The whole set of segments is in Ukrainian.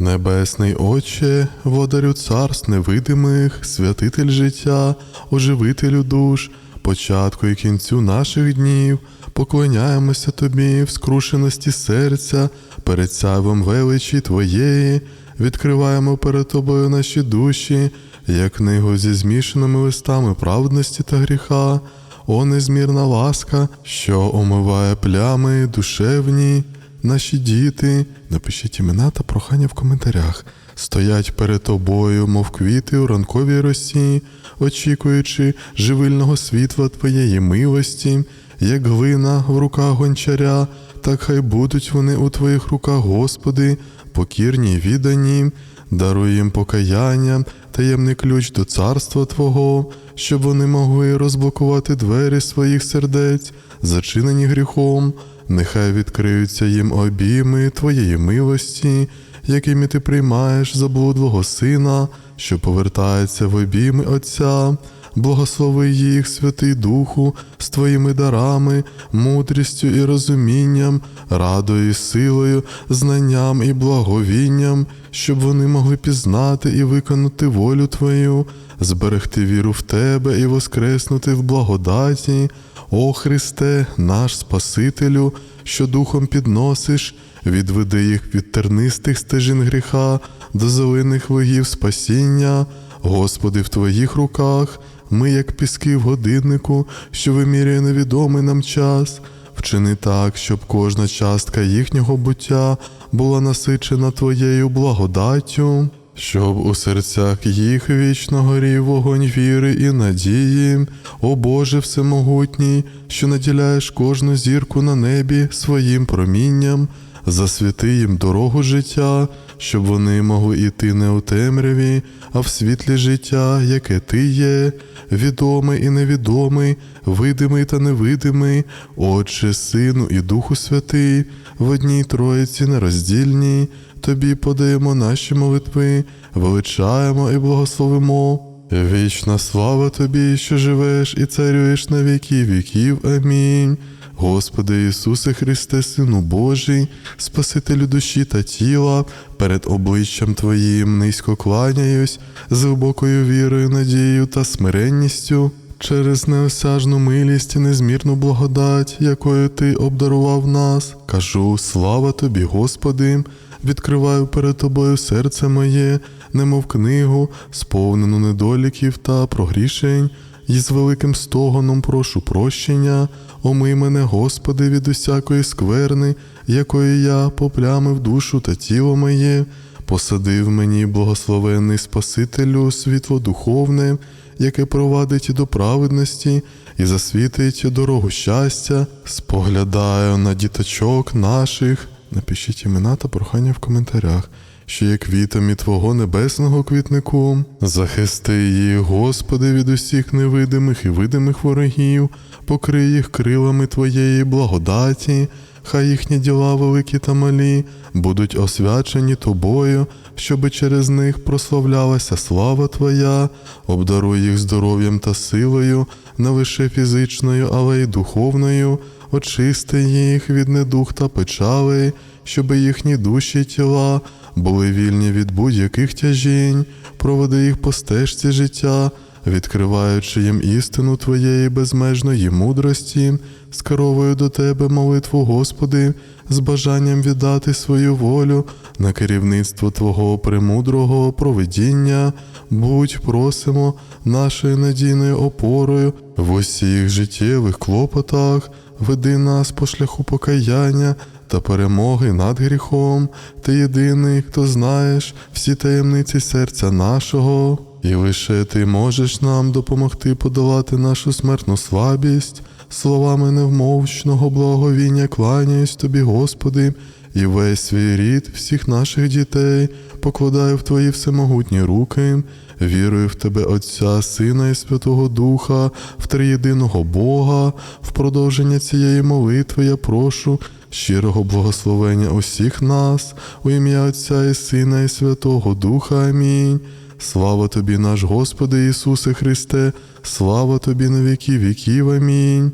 Небесний Отче, водарю царств невидимих, святитель життя, оживителю душ, початку і кінцю наших днів, поклоняємося Тобі в скрушеності серця, перед сяйвом величі Твоєї, відкриваємо перед Тобою наші душі, як книгу зі змішаними листами праведності та гріха, о незмірна ласка, що омиває плями душевні. Наші діти, напишіть імена та прохання в коментарях, стоять перед тобою, мов квіти у ранковій росі, очікуючи живильного світла твоєї милості, як глина в руках гончаря, так хай будуть вони у твоїх руках, Господи, покірні й віддані, даруй їм покаяння, таємний ключ до царства Твого, щоб вони могли розблокувати двері своїх сердець, зачинені гріхом. Нехай відкриються їм обійми Твоєї милості, якими ти приймаєш заблудлого сина, що повертається в обійми Отця. Благослови їх, Святий Духу, з Твоїми дарами, мудрістю і розумінням, радою і силою, знанням і благовінням, щоб вони могли пізнати і виконати волю Твою, зберегти віру в Тебе і воскреснути в благодаті. О Христе, наш Спасителю, що духом підносиш, відведи їх від тернистих стежин гріха до зелених лугів спасіння, Господи, в Твоїх руках, ми, як піски в годиннику, що вимірює невідомий нам час. Вчини так, щоб кожна частка їхнього буття була насичена Твоєю благодаттю, щоб у серцях їх вічно горів вогонь віри і надії, о Боже Всемогутній, що наділяєш кожну зірку на небі своїм промінням, засвіти їм дорогу життя, щоб вони могли йти не у темряві, а в світлі життя, яке ти є, відомий і невідомий, видимий та невидимий, Отче, Сину і Духу Святий, в одній Троїці нероздільній, тобі подаємо наші молитви, величаємо і благословимо. Вічна слава тобі, що живеш і царюєш на віки віків. Амінь. Господи Ісусе Христе, Сину Божий, Спасителю душі та тіла, перед обличчям Твоїм низько кланяюсь, з глибокою вірою, надією та смиренністю, через неосяжну милість і незмірну благодать, якою Ти обдарував нас, кажу: слава Тобі, Господи, відкриваю перед Тобою серце моє, немов книгу, сповнену недоліків та прогрішень. І з великим стогоном прошу прощення, омий мене, Господи, від усякої скверни, якої я поплямив душу та тіло моє, посадив мені благословенний Спасителю світло духовне, яке провадить до праведності і засвітить дорогу щастя, споглядаю на діточок наших. Напишіть імена та прохання в коментарях що є квітами Твого небесного квітнику. Захисти їх, Господи, від усіх невидимих і видимих ворогів, покрий їх крилами Твоєї благодаті, хай їхні діла великі та малі, будуть освячені Тобою, щоби через них прославлялася слава Твоя, обдаруй їх здоров'ям та силою, не лише фізичною, але й духовною, очисти їх від недух та печалей, щоби їхні душі й тіла були вільні від будь-яких тяжінь, проведи їх по стежці життя, відкриваючи їм істину Твоєї безмежної мудрості, скеровую до Тебе молитву, Господи, з бажанням віддати свою волю на керівництво Твого премудрого провидіння, будь просимо нашою надійною опорою в усіх життєвих клопотах, веди нас по шляху покаяння та перемоги над гріхом, ти єдиний, хто знаєш всі таємниці серця нашого, і лише ти можеш нам допомогти подолати нашу смертну слабість, словами невмовчного благовіння кланяюсь тобі, Господи, і весь свій рід всіх наших дітей покладаю в Твої всемогутні руки. Вірую в Тебе, Отця, Сина і Святого Духа, в триєдиного Бога, в продовження цієї молитви я прошу щирого благословення усіх нас, у ім'я Отця і Сина, і Святого Духа. Амінь. Слава тобі, наш Господи Ісусе Христе, слава тобі на віки віків. Амінь.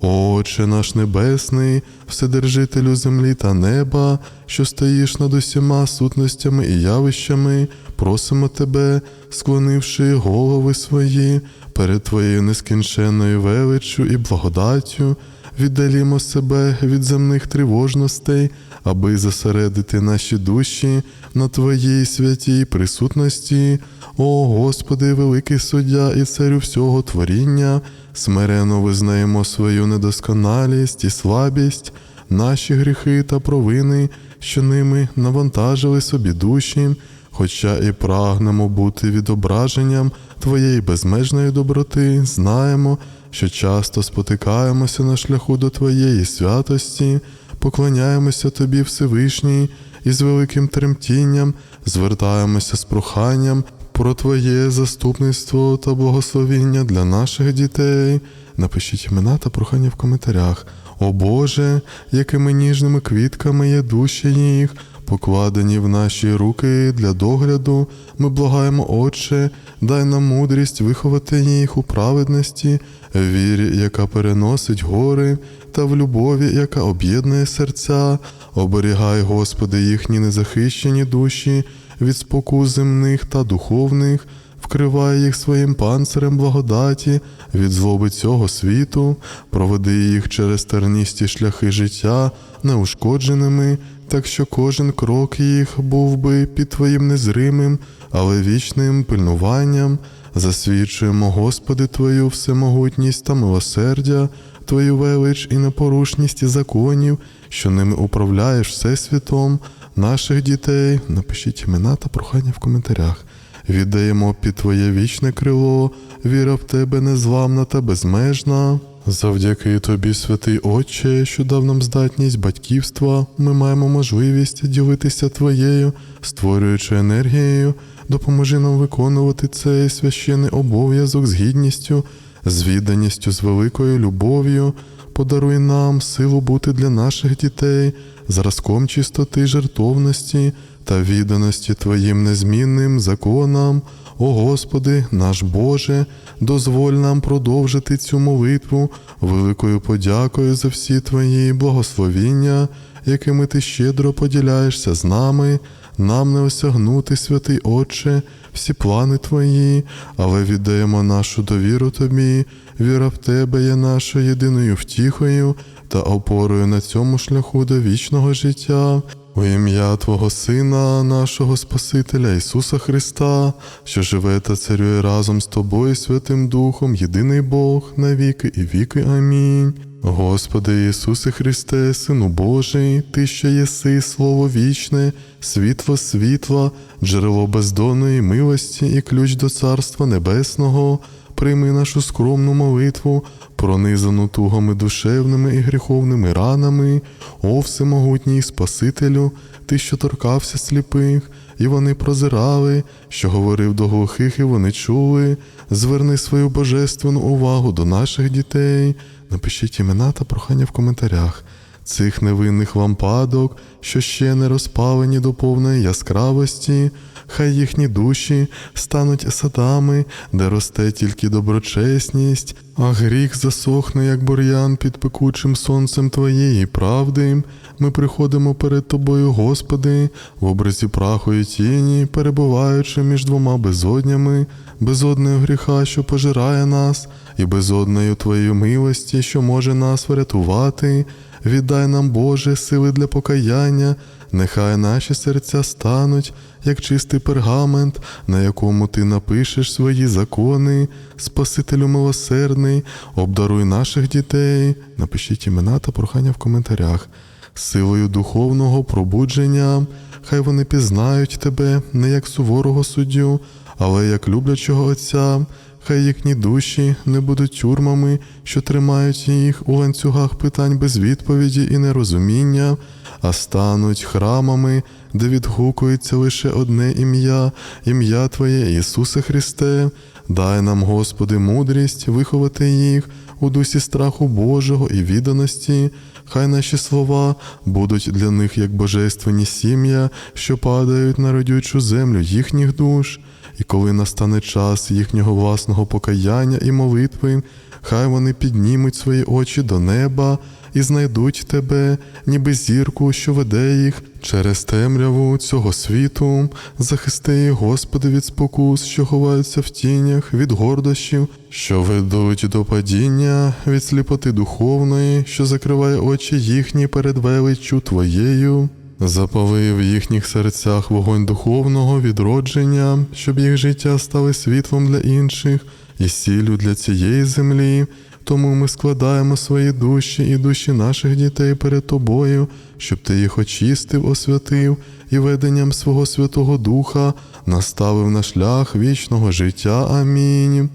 Отче наш Небесний, Вседержителю землі та неба, що стоїш над усіма сутностями і явищами, просимо Тебе, склонивши голови свої перед Твоєю нескінченною величчю і благодаттю, віддалімо себе від земних тривожностей, аби зосередити наші душі на Твоїй святій присутності. О Господи, великий суддя і царю всього творіння, смирено визнаємо свою недосконалість і слабість, наші гріхи та провини, що ними навантажили собі душі, хоча і прагнемо бути відображенням Твоєї безмежної доброти, знаємо, що часто спотикаємося на шляху до Твоєї святості, поклоняємося Тобі Всевишній і з великим тремтінням звертаємося з проханням про Твоє заступництво та благословіння для наших дітей. Напишіть імена та прохання в коментарях. О Боже, якими ніжними квітками є душі їх, покладені в наші руки для догляду, ми благаємо, Отче, дай нам мудрість виховати їх у праведності, вірі, яка переносить гори, та в любові, яка об'єднує серця. Оберігай, Господи, їхні незахищені душі від спокус земних та духовних, вкривай їх своїм панцирем благодаті від злоби цього світу, проведи їх через терністі шляхи життя неушкодженими, так що кожен крок їх був би під Твоїм незримим, але вічним пильнуванням. Засвідчуємо, Господи, Твою всемогутність та милосердя, Твою велич і непорушність законів, що ними управляєш всесвітом наших дітей. Напишіть імена та прохання в коментарях. Віддаємо під Твоє вічне крило, віра в Тебе незламна та безмежна. Завдяки Тобі, святий Отче, що дав нам здатність батьківства, ми маємо можливість ділитися Твоєю, створюючи енергією, допоможи нам виконувати цей священний обов'язок з гідністю, з відданістю, з великою любов'ю. Подаруй нам силу бути для наших дітей, зразком чистоти, жертовності та відданості Твоїм незмінним законам. О Господи, наш Боже, дозволь нам продовжити цю молитву. Великою подякою за всі Твої благословіння, якими Ти щедро поділяєшся з нами, нам не осягнути, святий Отче, всі плани Твої, але віддаємо нашу довіру Тобі, віра в Тебе є нашою єдиною втіхою та опорою на цьому шляху до вічного життя. У ім'я Твого Сина, нашого Спасителя Ісуса Христа, що живе та царює разом з Тобою, Святим Духом, єдиний Бог, на віки і віки. Амінь. Господи Ісусе Христе, Сину Божий, Ти, що єси Слово вічне, світло світла, джерело бездонної милості і ключ до Царства Небесного, прийми нашу скромну молитву, пронизану тугами душевними і гріховними ранами, о всемогутній Спасителю, Ти, що торкався сліпих, і вони прозирали, що говорив до глухих, і вони чули. Зверни свою божественну увагу до наших дітей. Напишіть імена та прохання в коментарях. Цих невинних лампадок, що ще не розпалені до повної яскравості, хай їхні душі стануть садами, де росте тільки доброчесність, а гріх засохне, як бур'ян під пекучим сонцем Твоєї правди. Ми приходимо перед Тобою, Господи, в образі праху і тіні, перебуваючи між двома безоднями, безодною гріха, що пожирає нас, і безодною Твоєї милості, що може нас врятувати. Віддай нам, Боже, сили для покаяння, нехай наші серця стануть, як чистий пергамент, на якому ти напишеш свої закони, Спасителю милосердний, обдаруй наших дітей. Напишіть імена та прохання в коментарях. Силою духовного пробудження, хай вони пізнають тебе не як суворого суддю, але як люблячого Отця. Хай їхні душі не будуть тюрмами, що тримають їх у ланцюгах питань без відповіді і нерозуміння, а стануть храмами, де відгукується лише одне ім'я, ім'я Твоє Ісусе Христе. Дай нам, Господи, мудрість виховати їх у дусі страху Божого і відданості. Хай наші слова будуть для них як божественні сім'я, що падають на родючу землю їхніх душ. І коли настане час їхнього власного покаяння і молитви, хай вони піднімуть свої очі до неба і знайдуть тебе, ніби зірку, що веде їх через темряву цього світу. Захисти Господи, від спокус, що ховаються в тінях, від гордощів, що ведуть до падіння, від сліпоти духовної, що закриває очі їхні перед величчю Твоєю. Запали в їхніх серцях вогонь духовного відродження, щоб їх життя стали світлом для інших і сіллю для цієї землі. Тому ми складаємо свої душі і душі наших дітей перед тобою, щоб ти їх очистив, освятив і веденням свого Святого Духа наставив на шлях вічного життя. Амінь.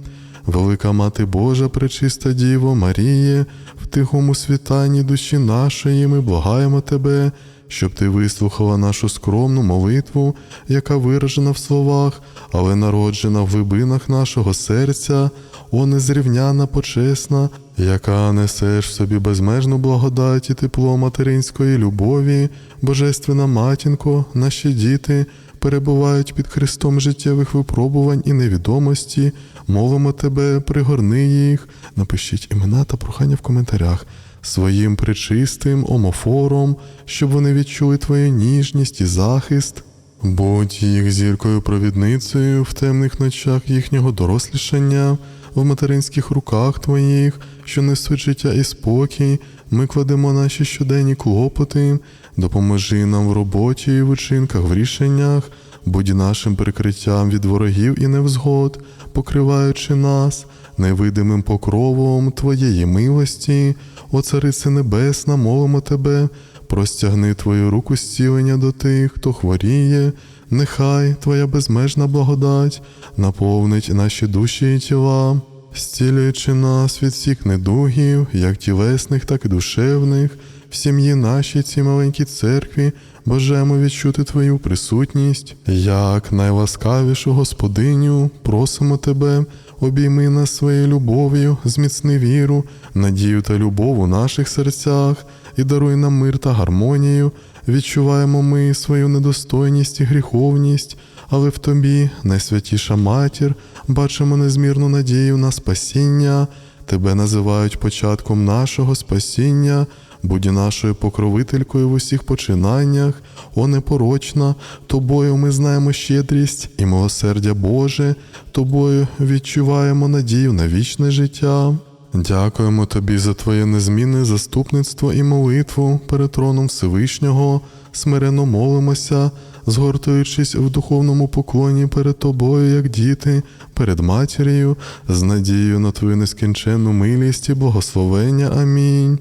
Велика Мати Божа, пречиста Діво Маріє, в тихому світанні душі нашої ми благаємо Тебе, щоб ти вислухала нашу скромну молитву, яка виражена в словах, але народжена в глибинах нашого серця, о незрівняна почесна, яка несеш в собі безмежну благодать і тепло материнської любові, Божественна матінко, наші діти. Перебувають під хрестом життєвих випробувань і невідомості, молимо тебе, пригорни їх, напишіть імена та прохання в коментарях. Своїм причистим омофором, щоб вони відчули твою ніжність і захист. Будь їх зіркою провідницею в темних ночах їхнього дорослішання, в материнських руках твоїх, що несуть життя і спокій, ми кладемо наші щоденні клопоти, допоможи нам в роботі і в учинках, в рішеннях, будь нашим прикриттям від ворогів і невзгод, покриваючи нас невидимим покровом Твоєї милості, о Царице Небесна, молимо Тебе, простягни Твою руку зцілення до тих, хто хворіє, нехай Твоя безмежна благодать наповнить наші душі і тіла, зцілюючи нас від всіх недугів, як тілесних, так і душевних, в сім'ї нашій цій маленькій церкві бажаємо відчути Твою присутність, як найласкавішу Господиню, просимо Тебе, обійми нас своєю любов'ю, зміцни віру, надію та любов у наших серцях і даруй нам мир та гармонію. Відчуваємо ми свою недостойність і гріховність, але в тобі, найсвятіша матір, бачимо незмірну надію на спасіння. Тебе називають початком нашого спасіння, будь нашою покровителькою в усіх починаннях, о непорочна, тобою ми знаємо щедрість і милосердя Боже, тобою відчуваємо надію на вічне життя. Дякуємо тобі за твоє незмінне заступництво і молитву перед троном Всевишнього, смирено молимося, згортуючись в духовному поклоні перед тобою, як діти, перед матір'ю, з надією на твою нескінченну милість і благословення. Амінь.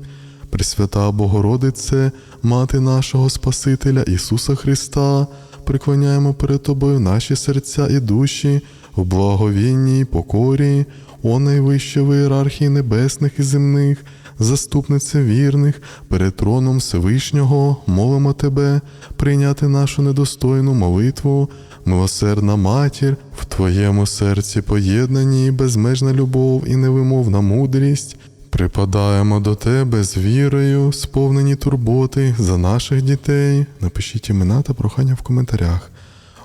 Пресвята Богородице, Мати нашого Спасителя Ісуса Христа, приклоняємо перед Тобою наші серця і душі в благовінній покорі, о найвище в ієрархії небесних і земних, заступнице вірних, перед троном Всевишнього, молимо Тебе, прийняти нашу недостойну молитву, милосердна матір, в Твоєму серці поєднані безмежна любов і невимовна мудрість. Припадаємо до тебе з вірою, сповнені турботи за наших дітей. Напишіть імена та прохання в коментарях.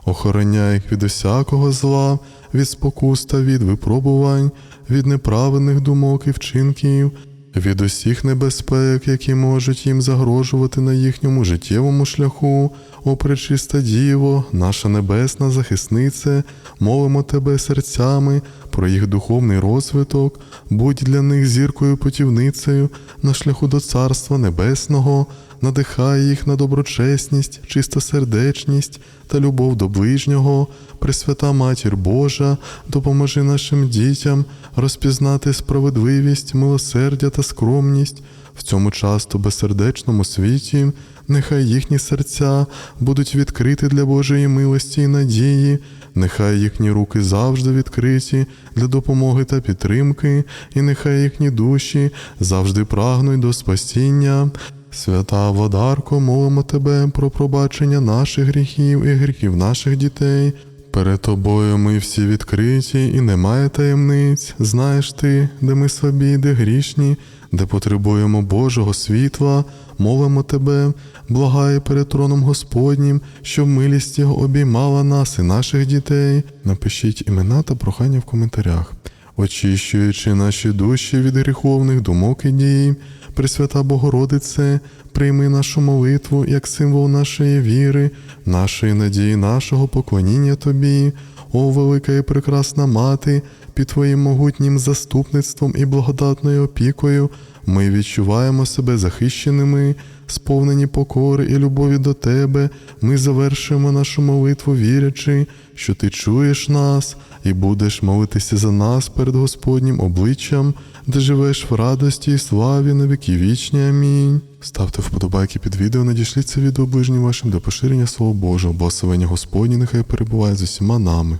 Охороняй їх від усякого зла, від спокус та від випробувань, від неправильних думок і вчинків, від усіх небезпек, які можуть їм загрожувати на їхньому життєвому шляху. О пречиста Діво, наша небесна захиснице, молимо тебе серцями про їх духовний розвиток, будь для них зіркою путівницею на шляху до Царства Небесного, надихай їх на доброчесність, чистосердечність та любов до ближнього, Пресвята Матір Божа, допоможи нашим дітям розпізнати справедливість, милосердя та скромність в цьому часто безсердечному світі. Нехай їхні серця будуть відкриті для Божої милості і надії, нехай їхні руки завжди відкриті для допомоги та підтримки, і нехай їхні душі завжди прагнуть до спасіння. Свята Владарко, молимо тебе про пробачення наших гріхів і гріхів наших дітей. Перед тобою ми всі відкриті, і немає таємниць. Знаєш ти, де ми собі, де грішні, де потребуємо Божого світла, молимо тебе, благає перед троном Господнім, щоб милість Його обіймала нас і наших дітей. Напишіть імена та прохання в коментарях. Очищуючи наші душі від гріховних думок і дій, Пресвята Богородице, прийми нашу молитву як символ нашої віри, нашої надії, нашого поклоніння Тобі, о велика і прекрасна мати, під Твоїм могутнім заступництвом і благодатною опікою ми відчуваємо себе захищеними, сповнені покори і любові до Тебе. Ми завершуємо нашу молитву, вірячи, що Ти чуєш нас і будеш молитися за нас перед Господнім обличчям, де живеш в радості і славі на віки вічні. Амінь. Ставте вподобайки під відео, надішліть це відео ближнім вашим до поширення Слова Божого, благословення Господні нехай перебуває з усіма нами.